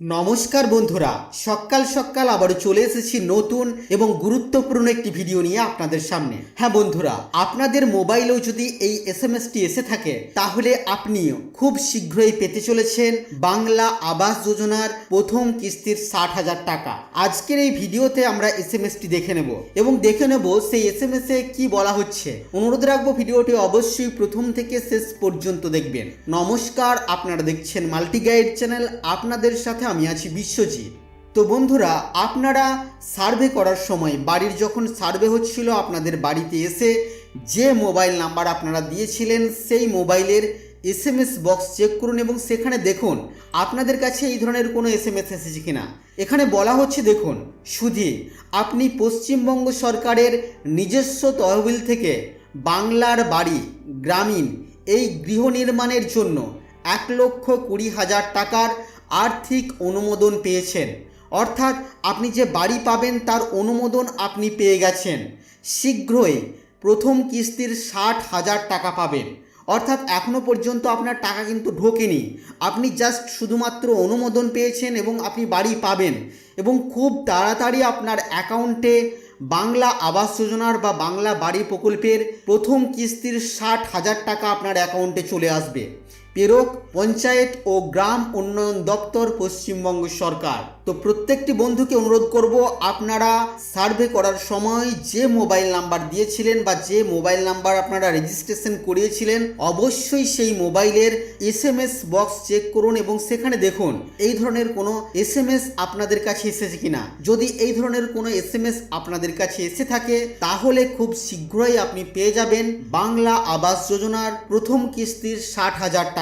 নমস্কার বন্ধুরা, সকাল সকাল আবারও চলে এসেছি নতুন এবং গুরুত্বপূর্ণ একটি ভিডিও নিয়ে আপনাদের সামনে। হ্যাঁ বন্ধুরা, আপনাদের মোবাইলেও যদি এই এস এম এসটি এসে থাকে, তাহলে আপনিও খুব শীঘ্রই পেতে চলেছেন বাংলা আবাস যোজনার প্রথম কিস্তির ষাট হাজার টাকা। আজকের এই ভিডিওতে আমরা এস এম এসটি দেখে নেব এবং দেখে নেব সেই এস এম এস কি বলা হচ্ছে। অনুরোধ রাখব ভিডিওটি অবশ্যই প্রথম থেকে শেষ পর্যন্ত দেখবেন। নমস্কার, আপনারা দেখছেন মাল্টি গাইড চ্যানেল, আপনাদের সাথে আমি আছি বিশ্বজিৎ। তো বন্ধুরা, আপনারা সার্ভে করার সময়, বাড়ির যখন সার্ভে হচ্ছিল আপনাদের বাড়িতে এসে যে মোবাইল নাম্বার আপনারা দিয়েছিলেন, সেই মোবাইলের S M S box check করুন এবং সেখানে দেখুন, আপনাদের কাছে এই ধরনের কোনো এস এম এস এসেছে কিনা। এখানে বলা হচ্ছে, দেখুন শুধু আপনি পশ্চিমবঙ্গ সরকারের নিজস্ব তহবিল থেকে বাংলার বাড়ি, গ্রামীণ, এই গৃহ নির্মাণের জন্য এক লক্ষ কুড়ি হাজার টাকার আর্থিক অনুমোদন পেয়েছেন। অর্থাৎ আপনি যে বাড়ি পাবেন তার অনুমোদন আপনি পেয়ে গেছেন। শীঘ্রই প্রথম কিস্তির ষাট হাজার টাকা পাবেন। অর্থাৎ এখনও পর্যন্ত আপনার টাকা কিন্তু ঢোকেনি। আপনি জাস্ট শুধুমাত্র অনুমোদন পেয়েছেন এবং আপনি বাড়ি পাবেন এবং খুব তাড়াতাড়ি আপনার অ্যাকাউন্টে বাংলা আবাস যোজনার বা বাংলা বাড়ি প্রকল্পের প্রথম কিস্তির ষাট হাজার টাকা আপনার অ্যাকাউন্টে চলে আসবে। পেরক পঞ্চায়েত ও গ্রাম উন্নয়ন দপ্তর পশ্চিমবঙ্গ সরকার। তো প্রত্যেকটি বন্ধুকে অনুরোধ করব, আপনারা সার্ভে করার সময় যে মোবাইল নাম্বার দিয়েছিলেন বা যে মোবাইল নাম্বার আপনারা রেজিস্ট্রেশন করিয়েছিলেন, অবশ্যই সেই মোবাইলের S M S box check করুন এবং সেখানে দেখুন, এই ধরনের কোনো এস এম এস আপনাদের কাছে এসেছে কিনা। যদি এই ধরনের কোনো এস এম এস আপনাদের কাছে এসে থাকে, তাহলে খুব শীঘ্রই আপনি পেয়ে যাবেন বাংলা আবাস যোজনার প্রথম কিস্তির ষাট হাজার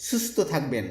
সুস্থ থাকবেন।